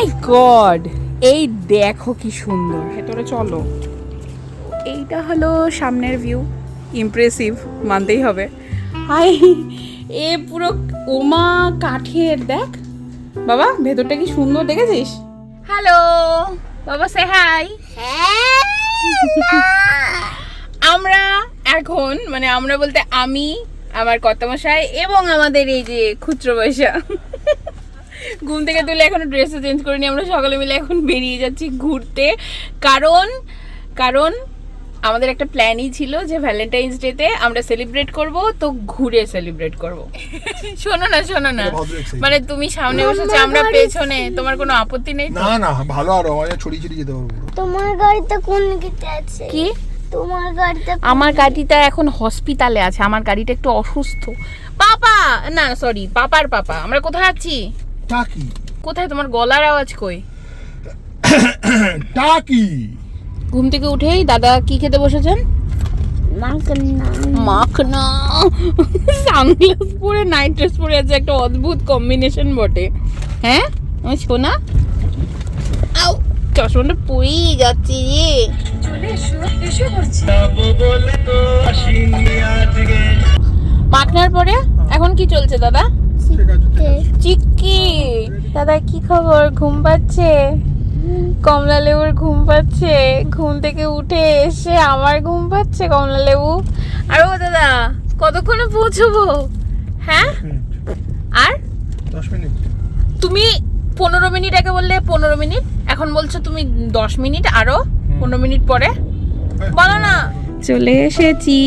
মাই god! এই দেখো কি সুন্দর। ভেতরে চলো। এইটা হলো সামনের ভিউ ইমপ্রেসিভ মানতেই হবে। হাই এ পুরো ওমা কাঠের দেখ। বাবা ভেতরটা কি সুন্দর দেখেছিস? হ্যালো বাবা সে হাই আমরা এখন মানে আমরা বলতে আমি আমার কর্তামশাই এবং আমাদের এই যে খুচরো পয়সা ঘুম থেকে তুলে এখনও ড্রেসও চেঞ্জ করিনি আমরা সকালে মিলে এখন বেরিয়ে যাচ্ছি ঘুরতে। কারণ কারণ আমাদের একটা প্ল্যানই ছিল যে ভ্যালেন্টাইন্স ডেতে আমরা সেলিব্রেট করব তো ঘুরে সেলিব্রেট করব। শোনো না শোনো না. মানে তুমি সামনে বসেছো আমরা পেছনে তোমার কোনো আপত্তি নেই না না ভালো আরও আমাদের ছড়িয়ে ছিটিয়ে যেতে পারব। তোমার গাড়িতে কোন গেটে আছে? কি? তোমার গাড়িতে আমার গাড়িটা এখন হসপিটালে আছে আমার গাড়িটা একটু অসুস্থ। পাপা! না সরি পাপার পাপা আমরা কোথায় আছি? টাকি। কোথায়? তোমার গলার আওয়াজ কই? টাকি। ঘুম থেকে উঠেই দাদা কি খেতে বসেছেন? মাখনা। সানগ্লাস পরে নাইট ড্রেস পরে আছে একটা অদ্ভুত কম্বিনেশন বটে। হ্যাঁ? আমার সোনা? আউ চশমাটা পড়েই যাচ্ছে রে। মাখনার পরে এখন কি চলছে দাদা? চিক্কি দাদা কি খবর? ঘুম পাচ্ছে? কমলা লেবুর ঘুম পাচ্ছে? ঘুম থেকে উঠে এসে আমার ঘুম পাচ্ছে কমলা লেবু? আর ও দাদা কতক্ষণে পৌঁছবো? হ্যাঁ? আর? মিনিট। তুমি পনেরো মিনিট আগে বললে পনেরো মিনিট এখন বলছো তুমি দশ মিনিট আরও পনেরো মিনিট পরে? বলো না। চলে এসেছি।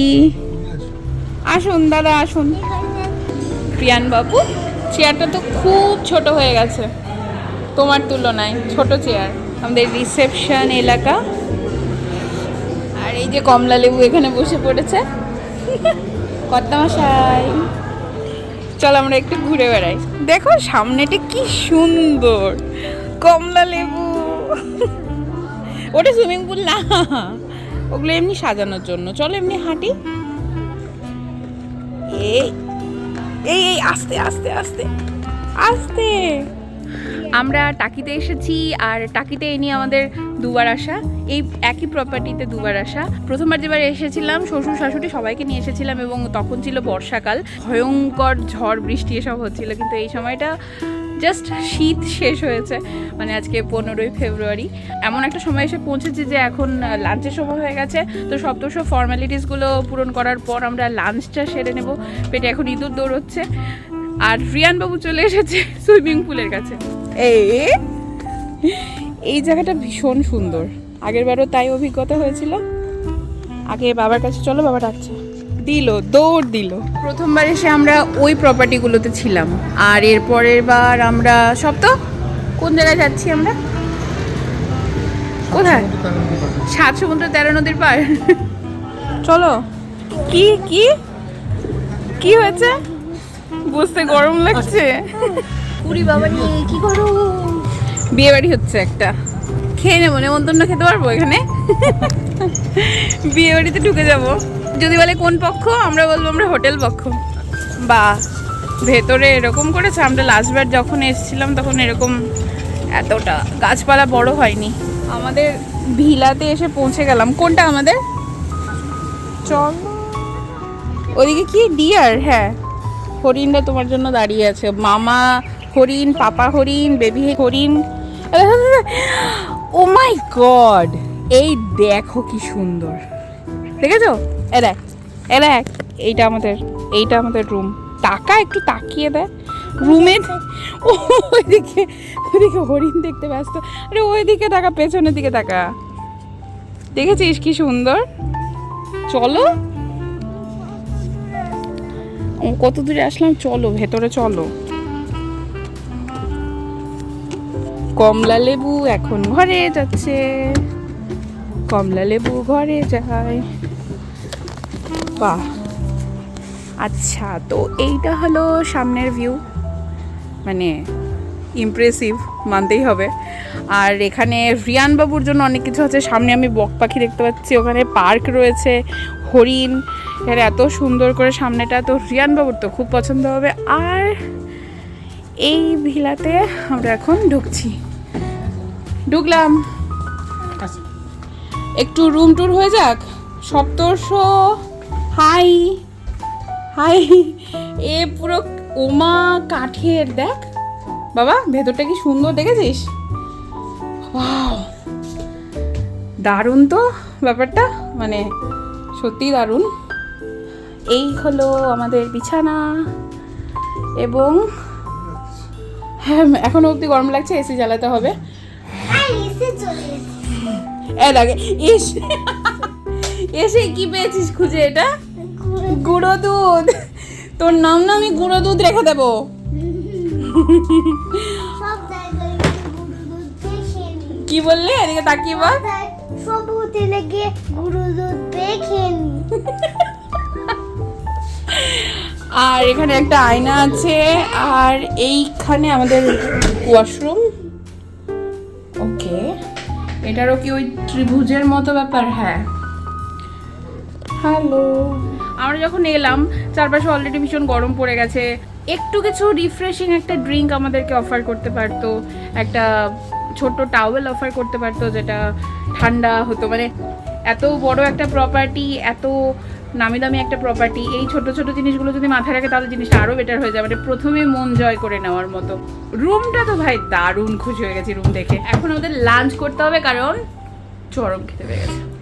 আসুন দাদা আসুন। প্রিয়ান বাবু, চেয়ারটা তো খুব ছোট হয়ে গেছে। তোমার তুলনায় ছোট চেয়ার। আমাদের রিসেপশন এলাকা। আর এই যে কমলা লেবু এখানে বসে পড়েছে। কর্তামশাই। চল আমরা একটু ঘুরে বেড়াই। দেখো, সামনেটা কি সুন্দর। কমলা লেবু। ওটা সুইমিং পুল না। ওগুলো এমনি সাজানোর জন্য। চলো এমনি হাঁটি। এই এই এই আস্তে আস্তে আস্তে আস্তে। আমরা টাকিতে এসেছি আর টাকিতে এই নিয়ে আমাদের দুবার আসা। এই একই প্রপার্টিতে দুবার আসা। প্রথমবার যেবার এসেছিলাম, শ্বশুর, শাশুড়ি সবাইকে নিয়ে এসেছিলাম এবং তখন ছিল বর্ষাকাল। ভয়ঙ্কর ঝড়, বৃষ্টি এসব হচ্ছিল, কিন্তু এই সময়টা জাস্ট শীত শেষ হয়েছে। মানে আজকে পনেরোই ফেব্রুয়ারি। এমন একটা সময় এসে পৌঁছেছে যে এখন লাঞ্চের সময় হয়ে গেছে। তো সব তো সব ফর্মালিটিসগুলো পূরণ করার পর আমরা লাঞ্চটা সেরে নেব। পেটে এখন ইঁদুর দৌড়চ্ছে। আর রিয়ান বাবু চলে এসেছে সুইমিং পুলের কাছে। এই এই জায়গাটা ভীষণ সুন্দর। আগের বারও তাই অভিজ্ঞতা হয়েছিল। আগে বাবার কাছে চলো বাবা ডাকছে। দিল দৌড় দিল। প্রথমবার এসে আমরা ওই প্রপার্টিগুলোতে ছিলাম। আর এর পরের বার আমরা সব তো? কোন জায়গায় যাচ্ছি আমরা? কোথায়? সাত সমুদ্র তেরো নদীর পার চলো। কি কি? কি হয়েছে? বুঝতে গরম লাগছে। পুরি বাবা নিয়ে কি করো? বিয়ে বাড়ি হচ্ছে একটা। খেয়ে নেব, নেমন্তন্ন খেতে পারব এখানে? বিয়ে বাড়িতে ঢুকে যাব। যদি বলে কোন পক্ষ, আমরা বলব আমরা হোটেল পক্ষ। বা ভেতরে এরকম করেছে, আমরা লাস্টবার যখন এসেছিলাম তখন এরকম এতটা গাছপালা বড় হয়নি। আমাদের ভিলাতে এসে পৌঁছে গেলাম। কোনটা আমাদের? চল। ওদিকে কি? ডিয়ার হ্যাঁ। হরিণটা তোমার জন্য দাঁড়িয়ে আছে। মামা হরিণ, পাপা হরিণ বেবি হরিণ। ও মাই গড এই দেখো কি সুন্দর। দেখেছ? এ দেখ এ দেখ, এইটা আমাদের এইটা আমাদের রুম টাকা একটু তাকিয়ে দেয় রুমে ওইদিকে ওইদিকে হরিণ দেখতে ব্যস্ত। আরে ওইদিকে টাকা পেছনের দিকে টাকা দেখেছিস কি সুন্দর? চলো। কত দূরে আসলাম? চলো, ভেতরে চলো। কমলা লেবু এখন ঘরে যাচ্ছে। কমলা লেবু ঘরে যায়। বাহ। আচ্ছা তো এইটা হলো সামনের ভিউ মানে ইমপ্রেসিভ মানতেই হবে। আর এখানে রিয়ান বাবুর জন্য অনেক কিছু আছে। সামনে আমি বক পাখি দেখতে পাচ্ছি। ওখানে পার্ক রয়েছে, হরিণ। এখানে এত সুন্দর করে সামনেটা। তো রিয়ান বাবুর তো খুব পছন্দ হবে। আর এই ভিলাতে আমরা এখন ঢুকছি। ঢুকলাম। একটু রুম টুর হয়ে যাক? সপ্তর্ষ হাই হাই, এ পুরো ওমা কাঠের, দেখ। বাবা, ভেতরটা কি সুন্দর দেখেছিস! দারুণ তো ব্যাপারটা মানে সত্যি দারুণ। এই হলো আমাদের বিছানা এবং হ্যাঁ এখনও অবধি গরম লাগছে এসি জ্বালাতে হবে। এসে এসে কি পেয়েছিস খুঁজে এটা? গুঁড়ো দুধ। তোর নাম না আমি গুঁড়ো দুধ রেখে দেবো। কি বললে? এদিকে তাকিয়ে তাই সব হোটেলে গিয়ে গুঁড়ো দুধ নিই। আর এখানে একটা আয়না আছে, আর এইখানে আমাদের ওয়াশরুম ওকে এটারও কি ওই ত্রিভুজের মতো ব্যাপার? হ্যাঁ। হ্যালো আমরা যখন এলাম, চারপাশে অলরেডি ভীষণ গরম পড়ে গেছে। একটু কিছু রিফ্রেশিং একটা ড্রিঙ্ক আমাদেরকে অফার করতে পারতো। একটা ছোট্ট টাওয়েল অফার করতে পারতো, যেটা ঠান্ডা হতো। মানে এত বড় একটা প্রপার্টি এত নামি দামি একটা প্রপার্টি এই ছোট ছোট জিনিসগুলো যদি মাথায় রাখে তাহলে জিনিসটা আরও বেটার হয়ে যাবে। মানে প্রথমে মন জয় করে নেওয়ার মতো। রুমটা তো ভাই দারুণ খুশি হয়ে গেছি রুম দেখে। এখন আমাদের লাঞ্চ করতে হবে কারণ চরম খেতে পেয়ে গেছে।